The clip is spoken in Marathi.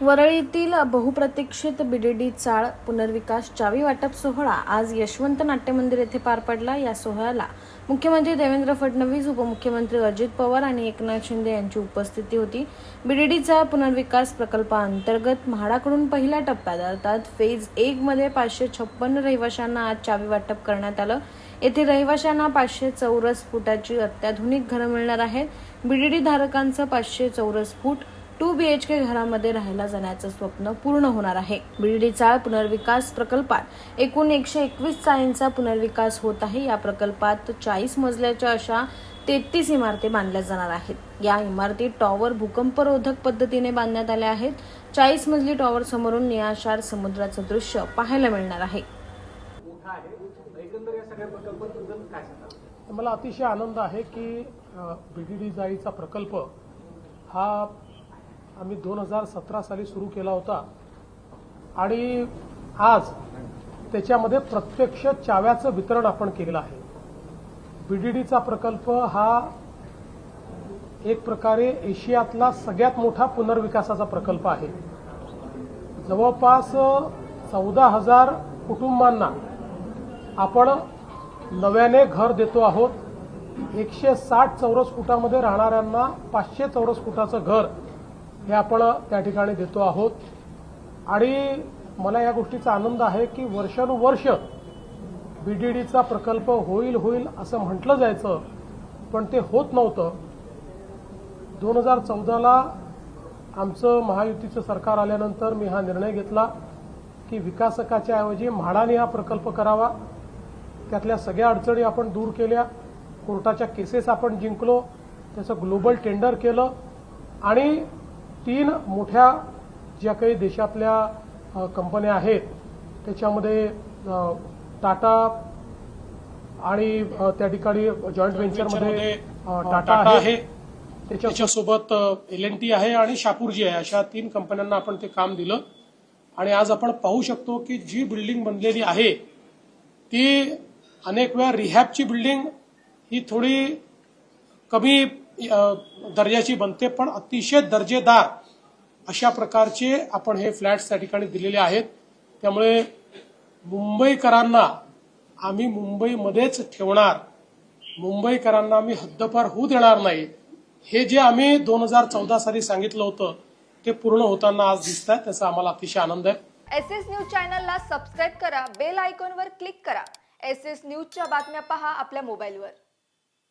वरळीतील बहुप्रतीक्षित बीडीडी चाळ पुनर्विकास चावी वाटप सोहळा आज यशवंत नाट्यमंदिर येथे पार पडला. या सोहळ्याला मुख्यमंत्री देवेंद्र फडणवीस उपमुख्यमंत्री अजित पवार आणि एकनाथ शिंदे यांची उपस्थिती होती. बीडीडीचा पुनर्विकास प्रकल्पाअंतर्गत म्हाडाकडून पहिल्या टप्प्यात अर्थात फेज एक मध्ये पाचशे छप्पन्न रहिवाशांना आज चावी वाटप करण्यात आलं. येथे रहिवाशांना पाचशे चौरस फुटाची अत्याधुनिक घरं मिळणार आहेत. बीडीडी धारकांचं पाचशे चौरस फूट टू बी एच के घरामध्ये राहायला जाण्याचं स्वप्न पूर्ण होणार आहे. बीडीडी चाळ पुनर्विकास प्रकल्पात एकूण एकशे एकवीस चाळींचा पुनर्विकास होत आहे. या प्रकल्पात चाळीस मजल्याच्या अशा तेहतीस इमारती बांधल्या जाणार आहेत. या इमारती टॉवर भूकंपरोधक पद्धतीने बांधण्यात आल्या आहेत. चाळीस मजली टॉवर समोरून निळाशार समुद्राचं दृश्य पाहायला मिळणार आहे. मला अतिशय आनंद आहे की बी डी डी जाळीचा प्रकल्प हा आम्ही दोन हजार सतरा साली सुरू केला होता. आणि आज त्याच्यामध्ये प्रत्यक्ष चाव्याचं वितरण आपण केलेलं आहे. बी डी डीचा प्रकल्प हा एक प्रकारे एशियातला सगळ्यात मोठा पुनर्विकासाचा प्रकल्प आहे. जवळपास चौदा हजार कुटुंबांना आपण नव्याने घर देतो आहोत. एकशे साठ चौरस फुटामध्ये राहणाऱ्यांना पाचशे चौरस फुटाचं घर हे आपण त्या ठिकाणी देतो आहोत. आणि मला या गोष्टीचा आनंद आहे की वर्षानुवर्ष बीडीडीचा प्रकल्प होईल होईल असं म्हटलं जायचं पण ते होत नव्हतं. दोन हजार चौदाला आमचं महायुतीचं सरकार आल्यानंतर मी हा निर्णय घेतला की विकासकाच्या ऐवजी म्हाडाने हा प्रकल्प करावा. त्यातल्या सगळ्या अडचणी आपण दूर केल्या. कोर्टाच्या केसेस आपण जिंकलो. त्याचं ग्लोबल टेंडर केलं. आणि तीन मोठ्या ज्या काही देशातल्या कंपन्या आहेत त्याच्यामध्ये टाटा आणि त्या ठिकाणी जॉईंट व्हेंचरमध्ये टाटा आहे. त्याच्या त्याच्यासोबत एल एन टी आहे आणि शापूरजी आहे. अशा तीन कंपन्यांना आपण ते काम दिलं. आणि आज आपण पाहू शकतो की जी बिल्डिंग बनलेली आहे ती अनेक वेळा रिहॅबची बिल्डिंग ही थोडी कमी दर्जाची बनते पण अतिशय दर्जेदार अशा प्रकारचे आपण हे फ्लॅट्स त्या ठिकाणी दिलेले आहेत. त्यामुळे मुंबईकरांना आम्ही मुंबईमध्येच ठेवणार. मुंबईकरांना आम्ही हद्दपार होऊ देणार नाही. हे जे आम्ही दोन हजार चौदा साली सांगितलं होतं ते पूर्ण होताना आज दिसत आहे त्याचा आम्हाला अतिशय आनंद आहे. एस एस न्यूज चॅनलला सबस्क्राईब करा बेल आयकॉनवर क्लिक करा. एस एस न्यूजच्या बातम्या पहा आपल्या मोबाईलवर.